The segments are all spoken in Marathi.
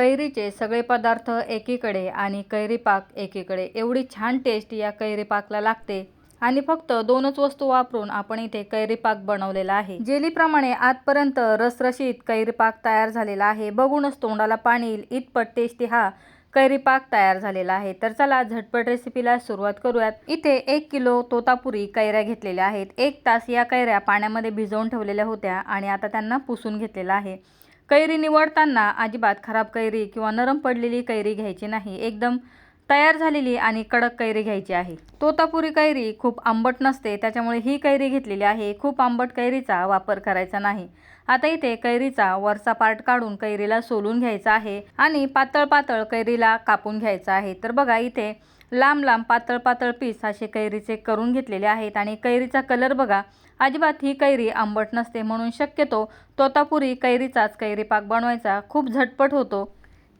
कैरीचे सगळे पदार्थ एकीकडे आणि कैरी पाक एकीकडे. एवढी छान टेस्ट या कैरी पाकला लागते. आणि फक्त दोनच वस्तू वापरून आपण इथे कैरी पाक बनवलेला आहे. जेलीप्रमाणे आजपर्यंत रसरशीत कैरी पाक तयार झालेला आहे. बघूनच तोंडाला पाणी येईल. इतपट टेस्टी हा कैरी पाक तयार झालेला आहे. तर चला झटपट रेसिपीला सुरुवात करूयात. इथे एक किलो तोतापुरी कैऱ्या घेतलेल्या आहेत. एक तास या कैऱ्या पाण्यामध्ये भिजवून ठेवलेल्या होत्या आणि आता त्यांना पुसून घेतलेला आहे. कैरी निवडताना अजिबात खराब कैरी किंवा नरम पडलेली कैरी घ्यायची नाही. एकदम तयार झालेली आणि कडक कैरी घ्यायची आहे. तोतापुरी कैरी खूप आंबट नसते त्याच्यामुळे ही कैरी घेतलेली आहे. खूप आंबट कैरीचा वापर करायचा नाही. आता इथे कैरीचा वरचा पार्ट काढून कैरीला सोलून घ्यायचा आहे आणि पातळ पातळ कैरीला कापून घ्यायचा आहे. तर बघा इथे लांब लांब पातळ पातळ पीस असे कैरीचे करून घेतलेले आहेत आणि कैरीचा कलर बघा अजिबात ही कैरी आंबट नसते म्हणून शक्यतो तोतापुरी कैरीचाच कैरी पाक बनवायचा खूप झटपट होतो.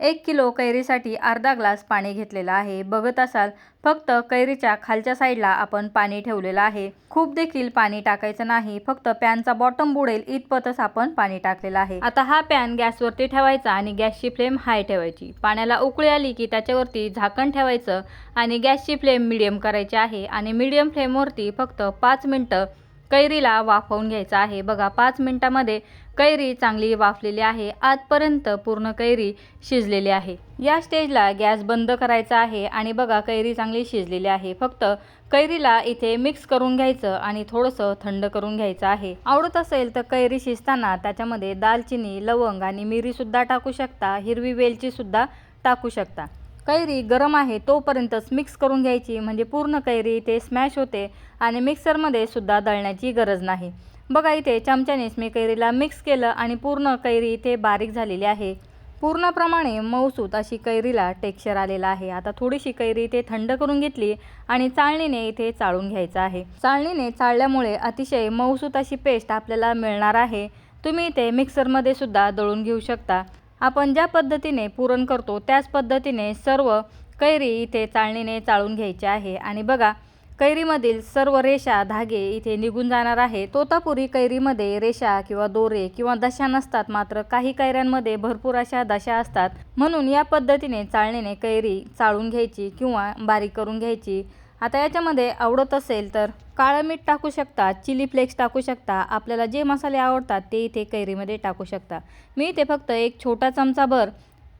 एक किलो कैरीसाठी अर्धा ग्लास पाणी घेतलेलं आहे. बघत असाल फक्त कैरीच्या खालच्या साईडला आपण पाणी ठेवलेलं आहे. खूप देखील पाणी टाकायचं नाही फक्त पॅनचा बॉटम बुडेल इतपतच आपण पाणी टाकलेलं आहे. आता हा पॅन गॅसवरती ठेवायचा आणि गॅसची फ्लेम हाय ठेवायची. पाण्याला उकळी आली की त्याच्यावरती झाकण ठेवायचं आणि गॅसची फ्लेम मिडियम करायची आहे आणि मिडियम फ्लेमवरती फक्त पाच मिनटं कैरीला वाफवून घ्यायचं आहे. बघा पाच मिनटामध्ये कैरी चांगली वाफलेली आहे आजपर्यंत पूर्ण कैरी शिजलेली आहे. या स्टेजला गॅस बंद करायचा आहे आणि बघा कैरी चांगली शिजलेली आहे. फक्त कैरीला इथे मिक्स करून घ्यायचं आणि थोडंसं थंड करून घ्यायचं आहे. आवडत असेल तर कैरी शिजताना त्याच्यामध्ये दालचिनी लवंग आणि मिरीसुद्धा टाकू शकता हिरवी वेलचीसुद्धा टाकू शकता. कैरी गरम आहे तोपर्यंतच मिक्स करून घ्यायची म्हणजे पूर्ण कैरी इथे स्मॅश होते आणि मिक्सरमध्ये सुद्धा दळण्याची गरज नाही. बघा इथे चमच्यानेच मी कैरीला मिक्स केलं आणि पूर्ण कैरी इथे बारीक झालेली आहे. पूर्णप्रमाणे मऊसूत अशी कैरीला टेक्स्चर आलेला आहे. आता थोडीशी कैरी इथे थंड करून घेतली आणि चाळणीने इथे चाळून घ्यायचं आहे. चाळणीने चाळल्यामुळे अतिशय मऊसूत अशी पेस्ट आपल्याला मिळणार आहे. तुम्ही इथे मिक्सरमध्ये सुद्धा दळून घेऊ शकता. आपण ज्या पद्धतीने पुरण करतो त्याच पद्धतीने सर्व कैरी इथे चाळणीने चाळून घ्यायची आहे. आणि बघा कैरीमधील सर्व रेषा धागे इथे निघून जाणार आहे. तोतापुरी कैरीमध्ये रेषा किंवा दोरे किंवा दशा नसतात मात्र काही कैऱ्यांमध्ये भरपूर अशा दशा असतात. म्हणून या पद्धतीने चाळणीने कैरी चाळून घ्यायची किंवा बारीक करून घ्यायची. आता याच्यामध्ये आवडत असेल तर काळं मीठ टाकू शकता चिली फ्लेक्स टाकू शकता आपल्याला जे मसाले आवडतात ते इथे कैरीमध्ये टाकू शकता. मी इथे फक्त एक छोटा चमचाभर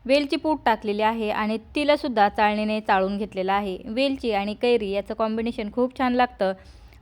वेलची पूड टाकलेली आहे आणि तिलासुद्धा चाळणीने चाळून घेतलेलं आहे. वेलची आणि कैरी याचं कॉम्बिनेशन खूप छान लागतं.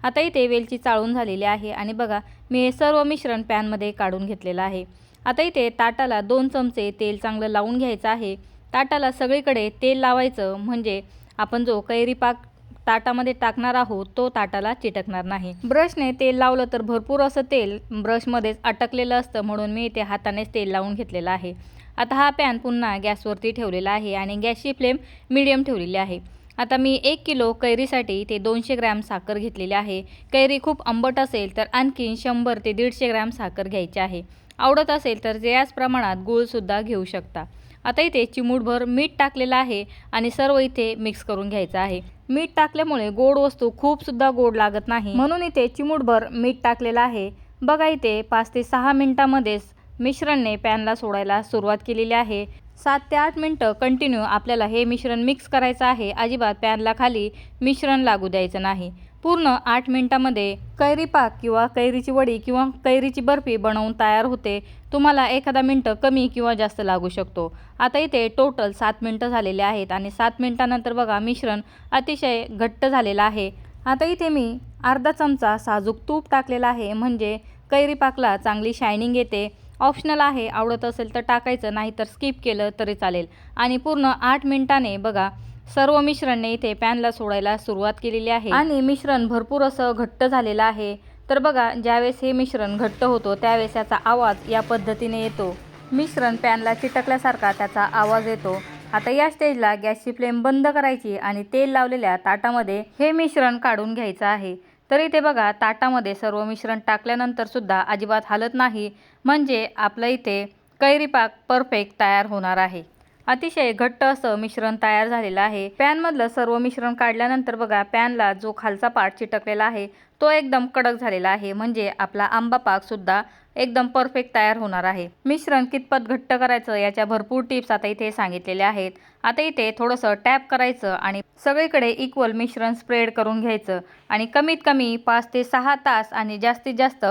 आता इथे वेलची चाळून झालेली आहे आणि बघा मी हे सर्व मिश्रण पॅनमध्ये काढून घेतलेलं आहे. आता इथे ताटाला दोन चमचे तेल चांगलं लावून घ्यायचं आहे. ताटाला सगळीकडे तेल लावायचं म्हणजे आपण जो कैरी पाक ताटामध्ये टाकणार आहोत तो ताटाला चिटकणार नाही. ब्रशने तेल लावलं तर भरपूर असं तेल ब्रशमध्येच अटकलेलं असतं म्हणून मी इथे हातानेच तेल लावून घेतलेलं आहे. आता हा पॅन पुन्हा गॅसवरती ठेवलेला आहे आणि गॅसची फ्लेम मिडियम ठेवलेली आहे. आता मी एक किलो कैरीसाठी ते दोनशे ग्रॅम साखर घेतलेली आहे. कैरी खूप आंबट असेल तर आणखीन शंभर ते दीडशे ग्रॅम साखर घ्यायची आहे. आवडत असेल तर याच प्रमाणात गूळसुद्धा घेऊ शकता. आता इथे चिमूटभर मीठ टाकलेलं आहे आणि सर्व इथे मिक्स करून घ्यायचं आहे. मीठ टाकल्यामुळे गोड वस्तू खूपसुद्धा गोड लागत नाही. म्हणून इथे चिमूटभर मीठ टाकलेलं आहे. बघा इथे पाच ते सहा मिनटामध्येच मिश्रणने पॅनला सोडायला सुरुवात केलेली आहे. सात ते आठ मिनटं कंटिन्यू आपल्याला हे मिश्रण मिक्स करायचं आहे. अजिबात पॅनला खाली मिश्रण लागू द्यायचं नाही. पूर्ण आठ मिनटामध्ये कैरी पाक किंवा कैरीची वडी किंवा कैरीची बर्फी बनवून तयार होते. तुम्हाला एखादा मिनटं कमी किंवा जास्त लागू शकतो. आता इथे टोटल सात मिनटं झालेले आहेत आणि सात मिनटानंतर बघा मिश्रण अतिशय घट्ट झालेलं आहे. आता इथे मी अर्धा चमचा साजूक तूप टाकलेला आहे. म्हणजे कैरी पाकला चांगली शायनिंग येते. ऑप्शनल आहे. आवडत असेल तर टाकायचं. नाही तर स्किप केलं तरी चालेल. आणि पूर्ण आठ मिनटाने बघा सर्व मिश्रणने इथे पॅनला सोडायला सुरुवात केलेली आहे. आणि मिश्रण भरपूर असं घट्ट झालेलं आहे. तर बघा ज्यावेळेस हे मिश्रण घट्ट होतो त्यावेळेस याचा आवाज या पद्धतीने येतो. मिश्रण पॅनला चिटकल्यासारखा त्याचा आवाज येतो. आता या स्टेजला गॅसची फ्लेम बंद करायची आणि तेल लावलेल्या ताटामध्ये हे मिश्रण काढून घ्यायचं आहे. तर इथे बघा ताटामध्ये सर्व मिश्रण टाकल्यानंतर सुद्धा अजिबात हालत नाही. म्हणजे आपलं इथे कैरी पाक परफेक्ट तयार होणार आहे. अतिशय घट्ट असं मिश्रण तयार झालेलं आहे. पॅनमधलं सर्व मिश्रण काढल्यानंतर बघा पॅनला जो खालचा पार्ट चिटकलेला आहे तो एकदम कडक झालेला आहे. म्हणजे आपला आंबा पाक सुद्धा एकदम परफेक्ट तयार होणार आहे. मिश्रण कितपत घट्ट करायचं याच्या भरपूर टिप्स आता इथे सांगितलेल्या आहेत. आता इथे थोडंसं टॅप करायचं आणि सगळीकडे इक्वल मिश्रण स्प्रेड करून घ्यायचं. आणि कमीत कमी पाच ते सहा तास आणि जास्तीत जास्त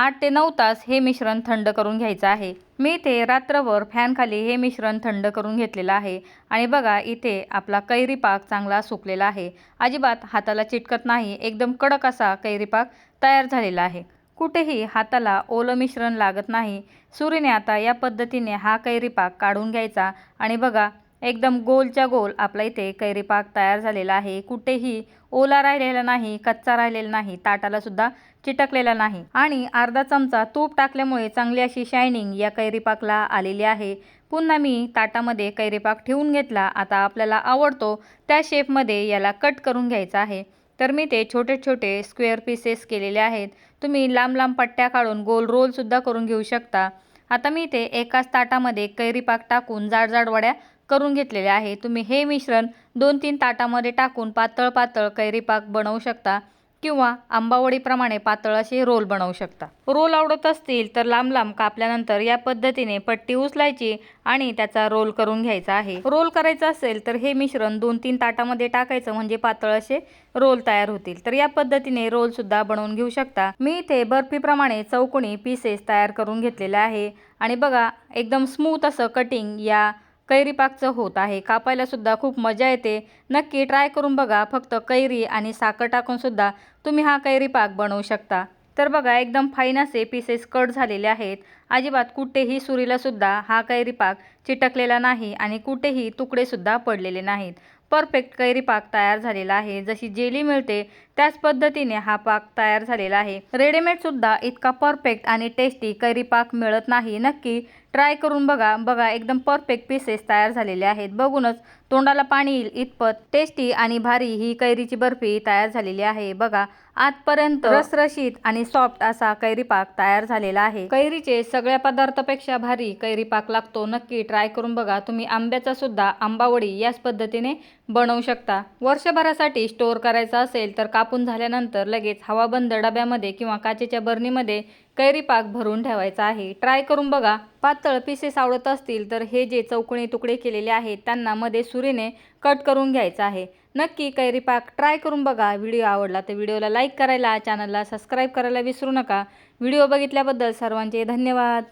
आठ ते नऊ तास हे मिश्रण थंड करून घ्यायचं आहे. मी इथे रात्रभर फॅनखाली हे मिश्रण थंड करून घेतलेलं आहे. आणि बघा इथे आपला कैरी पाक चांगला सुकलेला आहे. अजिबात हाताला चिटकत नाही एकदम कडक असा कैरी पाक तयार झालेला आहे. कुठेही हाताला ओलं मिश्रण लागत नाही. सूर्यने आता या पद्धतीने हा कैरी पाक काढून घ्यायचा. आणि बघा एकदम गोलच्या गोल आपला इथे कैरी पाक तयार झालेला आहे. कुठेही ओला राहिलेला नाही कच्चा राहिलेला नाही ताटाला सुद्धा चिटकलेला नाही. आणि अर्धा चमचा तूप टाकल्यामुळे चांगली अशी शायनिंग या कैरी पाकला आलेली आहे. पुन्हा मी ताटामध्ये कैरी पाक ठेवून घेतला. आता आपल्याला आवडतो त्या शेपमध्ये याला कट करून घ्यायचा आहे. तर मी ते छोटे छोटे स्क्वेअर पीसेस केलेले आहेत. तुम्ही लांब लांब पट्ट्या काढून गोल रोलसुद्धा करून घेऊ शकता. आता मी ते एकाच ताटामध्ये कैरी पाक टाकून जाड जाड वड्या करून घेतलेले आहे. तुम्ही हे मिश्रण दोन तीन ताटामध्ये टाकून पातळ पातळ कैरीपाक बनवू शकता किंवा आंबावडीप्रमाणे पातळ असे रोल बनवू शकता. रोल आवडत असतील तर लांब लांब कापल्यानंतर या पद्धतीने पट्टी उचलायची आणि त्याचा रोल करून घ्यायचा आहे. रोल करायचा असेल तर हे मिश्रण दोन तीन ताटामध्ये टाकायचं म्हणजे पातळ असे रोल तयार होतील. तर या पद्धतीने रोल सुद्धा बनवून घेऊ शकता. मी इथे बर्फीप्रमाणे चौकोणी पीसेस तयार करून घेतलेले आहे. आणि बघा एकदम स्मूथ असं कटिंग या कैरी पाकचं होत आहे. कापायलासुद्धा खूप मजा येते. नक्की ट्राय करून बघा. फक्त कैरी आणि साखर टाकूनसुद्धा तुम्ही हा कैरी पाक बनवू शकता. तर बघा एकदम फाईन असे पीसेस कट झालेले आहेत. अजिबात कुठेही सुरीलासुद्धा हा कैरी पाक चिटकलेला नाही आणि कुठेही तुकडेसुद्धा पडलेले नाहीत. परफेक्ट कैरी पाक तयार झालेला आहे. जशी जेली मिळते त्याच पद्धतीने हा पाक तयार झालेला आहे. रेडीमेडसुद्धा इतका परफेक्ट आणि टेस्टी कैरी पाक मिळत नाही. नक्की ट्राय करून बघा. बघा एकदम परफेक्ट पीसेस तयार झालेले आहेत. बघूनच तोंडाला पाणी येईल. इतपत टेस्टी आणि भारी ही कैरीची बर्फी तयार झालेली आहे. बघा आजपर्यंत रसरशीत आणि सॉफ्ट असा कैरी पाक तयार झालेला आहे. कैरीचे सगळ्या पदार्थापेक्षा भारी कैरी पाक लागतो. नक्की ट्राय करून बघा. तुम्ही आंब्याचा सुद्धा आंबावडी याच पद्धतीने बनवू शकता. वर्षभरासाठी स्टोअर करायचा असेल तर कापून झाल्यानंतर लगेच हवाबंद डब्यामध्ये किंवा काचेच्या बरणीमध्ये कैरी पाक भरून ठेवायचा आहे. ट्राय करून बघा. पातळ पीसेस आवडत असतील तर हे जे चौकणे तुकडे केलेले आहेत त्यांना मध्ये सुरीने कट करून घ्यायचं आहे. नक्की कैरी पाक ट्राय करून बघा. व्हिडिओ आवडला तर व्हिडिओला लाईक करायला चॅनलला सबस्क्राईब करायला विसरू नका. व्हिडिओ बघितल्याबद्दल सर्वांचे धन्यवाद.